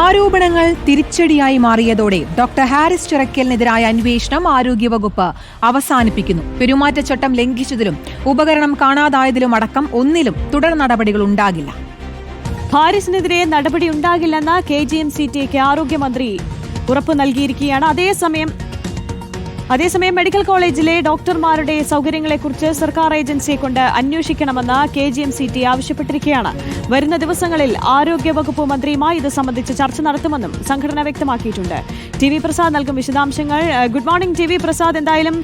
ആരോപണങ്ങൾ തിരിച്ചടിയായി മാറിയതോടെ ഡോക്ടർ ഹാരിസ് ചിറക്കലിനെതിരായ അന്വേഷണം ആരോഗ്യവകുപ്പ് അവസാനിപ്പിക്കുന്നു. പെരുമാറ്റച്ചട്ടം ലംഘിച്ചതിലും ഉപകരണം കാണാതായതിലും അടക്കം ഒന്നിലും തുടർ നടപടികൾ ഉണ്ടാകില്ല. ഹാരിസിനെതിരെ നടപടി ഉണ്ടാകില്ലെന്ന് കെ ജി എം സി ടിക്ക് ആരോഗ്യമന്ത്രി ഉറപ്പു നൽകിയിരിക്കുകയാണ്. അതേസമയം അതേസമയം മെഡിക്കൽ കോളേജിലെ ഡോക്ടർമാരുടെ സൗകര്യങ്ങളെക്കുറിച്ച് സർക്കാർ ഏജൻസിയെ കൊണ്ട് അന്വേഷിക്കണമെന്ന് K G M C T ആവശ്യപ്പെട്ടിരിക്കുകയാണ്. വരുന്ന ദിവസങ്ങളിൽ ആരോഗ്യവകുപ്പ് മന്ത്രിയുമായി ഇത് സംബന്ധിച്ച് ചർച്ച നടത്തുമെന്നും സംഘടന വ്യക്തമാക്കിയിട്ടുണ്ട്. ടി വി പ്രസാദ് നൽകും വിശദാംശങ്ങൾ. Good morning T V Prasad. എന്തായാലും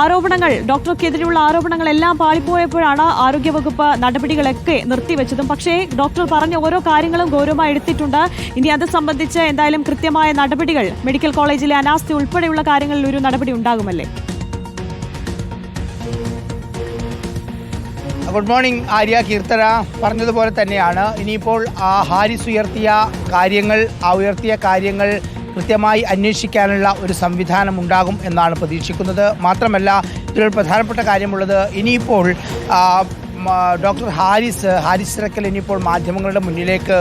ആരോപണങ്ങൾ ഡോക്ടർക്കെതിരെയുള്ള ആരോപണങ്ങളെല്ലാം പാളിപ്പോയപ്പോഴാണ് ആരോഗ്യവകുപ്പ് നടപടികളൊക്കെ നിർത്തിവെച്ചതും. പക്ഷേ ഡോക്ടർ പറഞ്ഞ ഓരോ കാര്യങ്ങളും ഗൗരവമായി എടുത്തിട്ടുണ്ട്. ഇനി അത് സംബന്ധിച്ച് എന്തായാലും കൃത്യമായ നടപടികൾ മെഡിക്കൽ കോളേജിലെ അനാസ്ഥ ഉൾപ്പെടെയുള്ള കാര്യങ്ങളിൽ ഒരു നടപടി ഉണ്ടാകുമല്ലേ? Good morning Arya Keerthana. പറഞ്ഞതുപോലെ തന്നെയാണ്. ഇനിയിപ്പോൾ ആ ഹാരിസ് ഉയർത്തിയ കാര്യങ്ങൾ ആ ഉയർത്തിയ കാര്യങ്ങൾ കൃത്യമായി അന്വേഷിക്കാനുള്ള ഒരു സംവിധാനം ഉണ്ടാകും എന്നാണ് പ്രതീക്ഷിക്കുന്നത്. മാത്രമല്ല ഇതിലൊരു പ്രധാനപ്പെട്ട കാര്യമുള്ളത് ഇനിയിപ്പോൾ ഡോക്ടർ ഹാരിസ് ഹാരിസ് റക്കൽ ഇനിയിപ്പോൾ മാധ്യമങ്ങളുടെ മുന്നിലേക്ക്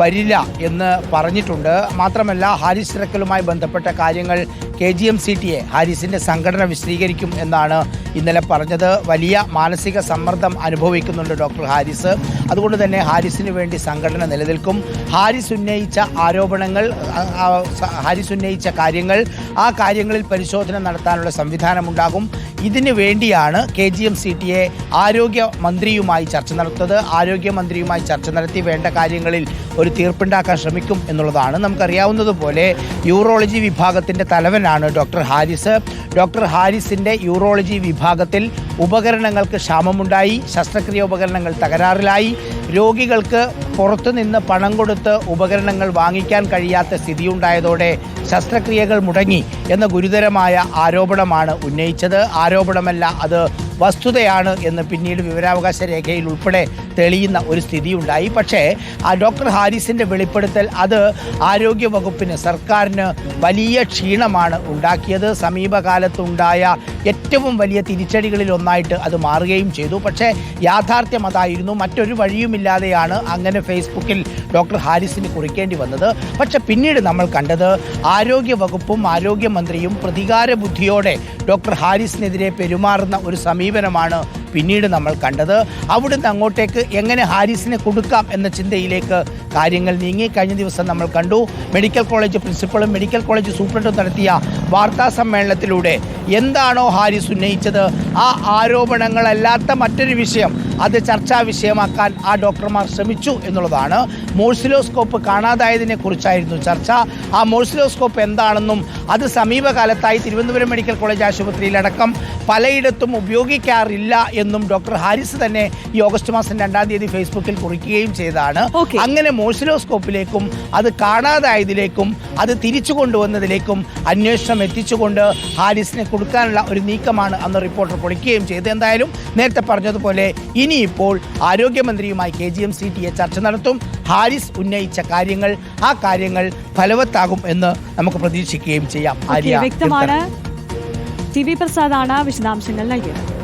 വരില്ല എന്ന് പറഞ്ഞിട്ടുണ്ട്. മാത്രമല്ല ഹാരിസ് ഇറക്കലുമായി ബന്ധപ്പെട്ട കാര്യങ്ങൾ K G M C T A ഹാരിസിന്റെ സംഘടന വിശദീകരിക്കും എന്നാണ് ഇന്നലെ പറഞ്ഞത്. വലിയ മാനസിക സമ്മർദ്ദം അനുഭവിക്കുന്നുണ്ട് ഡോക്ടർ ഹാരിസ്. അതുകൊണ്ട് തന്നെ ഹാരിസിന് വേണ്ടി സംഘടന നിലനിൽക്കും. ഹാരിസ് ഉന്നയിച്ച ആരോപണങ്ങൾ ഹാരിസ് ഉന്നയിച്ച കാര്യങ്ങൾ ആ കാര്യങ്ങളിൽ പരിശോധന നടത്താനുള്ള സംവിധാനമുണ്ടാകും. ഇതിനു വേണ്ടിയാണ് K G M C T A ആരോഗ്യമന്ത്രിയുമായി ചർച്ച നടത്തുന്നത്. ആരോഗ്യമന്ത്രിയുമായി ചർച്ച നടത്തി വേണ്ട കാര്യങ്ങളിൽ ഒരു തീർപ്പുണ്ടാക്കാൻ ശ്രമിക്കും എന്നുള്ളതാണ് നമുക്കറിയാവുന്നതുപോലെ യൂറോളജി വിഭാഗത്തിന്റെ തലവനാണ് ഡോക്ടർ ഹാരിസ്. ഡോക്ടർ ഹാരിസിന്റെ യൂറോളജി വിഭാഗത്തിൽ ഉപകരണങ്ങൾക്ക് ക്ഷാമമുണ്ടായി ശസ്ത്രക്രിയ ഉപകരണങ്ങൾ തകരാറിലായി. രോഗികൾക്ക് പുറത്തുനിന്ന് പണം കൊടുത്ത് ഉപകരണങ്ങൾ വാങ്ങിക്കാൻ കഴിയാത്ത സ്ഥിതിയുണ്ടായതോടെ ശസ്ത്രക്രിയകൾ മുടങ്ങി എന്ന ഗുരുതരമായ ആരോപണമാണ് ഉന്നയിച്ചത്. ആരോപണമല്ല അത് വസ്തുതയാണ് എന്ന് പിന്നീട് വിവരാവകാശ രേഖയിൽ ഉൾപ്പെടെ തെളിയുന്ന ഒരു സ്ഥിതിയുണ്ടായി. പക്ഷേ ആ ഡോക്ടർ ഹാരിസിന്റെ വെളിപ്പെടുത്തൽ അത് ആരോഗ്യ വകുപ്പിന് സർക്കാരിന് വലിയ ക്ഷീണമാണ് ഉണ്ടാക്കിയത്. സമീപകാലത്തുണ്ടായ ഏറ്റവും വലിയ തിരിച്ചടികളിൽ ഒന്നായിട്ട് അത് മാറുകയും ചെയ്തു. പക്ഷേ യാഥാർത്ഥ്യം അതായിരുന്നു. മറ്റൊരു വഴിയുമില്ലാതെയാണ് അങ്ങനെ ഫേസ്ബുക്കിൽ ഡോക്ടർ ഹാരിസിന് കുറിക്കേണ്ടി വന്നത്. പക്ഷെ പിന്നീട് നമ്മൾ കണ്ടത് ആരോഗ്യ വകുപ്പും ആരോഗ്യമന്ത്രിയും പ്രതികാര ബുദ്ധിയോടെ ഡോക്ടർ ഹാരിസിനെതിരെ പെരുമാറുന്ന ഒരു സമീപനമാണ് പിന്നീട് നമ്മൾ കണ്ടത്. അവിടുന്ന് അങ്ങോട്ടേക്ക് എങ്ങനെ ഹാരിസിനെ കൊടുക്കാം എന്ന ചിന്തയിലേക്ക് കാര്യങ്ങൾ നീങ്ങി. കഴിഞ്ഞ ദിവസം നമ്മൾ കണ്ടു മെഡിക്കൽ കോളേജ് പ്രിൻസിപ്പളും മെഡിക്കൽ കോളേജ് സൂപ്രണ്ടും നടത്തിയ വാർത്താ സമ്മേളനത്തിലൂടെ എന്താണോ ഹാരിസ് ഉന്നയിച്ചത്. ആ ആരോപണങ്ങളല്ലാത്ത മറ്റൊരു വിഷയം അത് ചർച്ചാ വിഷയമാക്കാൻ ആ ഡോക്ടർമാർ ശ്രമിച്ചു എന്നുള്ളതാണ്. മോഴ്സിലോസ്കോപ്പ് കാണാതായതിനെ കുറിച്ചായിരുന്നു ചർച്ച. ആ മോഴ്സിലോസ്കോപ്പ് എന്താണെന്നും അത് സമീപകാലത്തായി തിരുവനന്തപുരം മെഡിക്കൽ കോളേജ് ആശുപത്രിയിലടക്കം പലയിടത്തും ഉപയോഗിക്കാറില്ല എന്നും ഡോക്ടർ ഹാരിസ് തന്നെ ഈ ഓഗസ്റ്റ് മാസം രണ്ടാം തീയതി ഫേസ്ബുക്കിൽ കുറിക്കുകയും ചെയ്താണ് അങ്ങനെ മോഴ്സിലോസ്കോപ്പിലേക്കും അത് കാണാതായതിലേക്കും അത് തിരിച്ചു കൊണ്ടുവന്നതിലേക്കും അന്വേഷണം എത്തിച്ചുകൊണ്ട് ഹാരിസിനെ കൊടുക്കാനുള്ള ഒരു നീക്കമാണ് അന്ന് റിപ്പോർട്ടർ പൊളിക്കുകയും ചെയ്ത്. എന്തായാലും നേരത്തെ പറഞ്ഞതുപോലെ ഇനിയിപ്പോൾ ആരോഗ്യമന്ത്രിയുമായി K G M C T A ചർച്ച നടത്തും. ഹാരിസ് ഉന്നയിച്ച കാര്യങ്ങൾ ആ കാര്യങ്ങൾ ഫലവത്താകും എന്ന് നമുക്ക് പ്രതീക്ഷിക്കുകയും ചെയ്യാം. ആര്യ വ്യക്തമാണ്. ടി വി പ്രസാദാണ് വിശദാംശങ്ങൾ നൽകിയത്.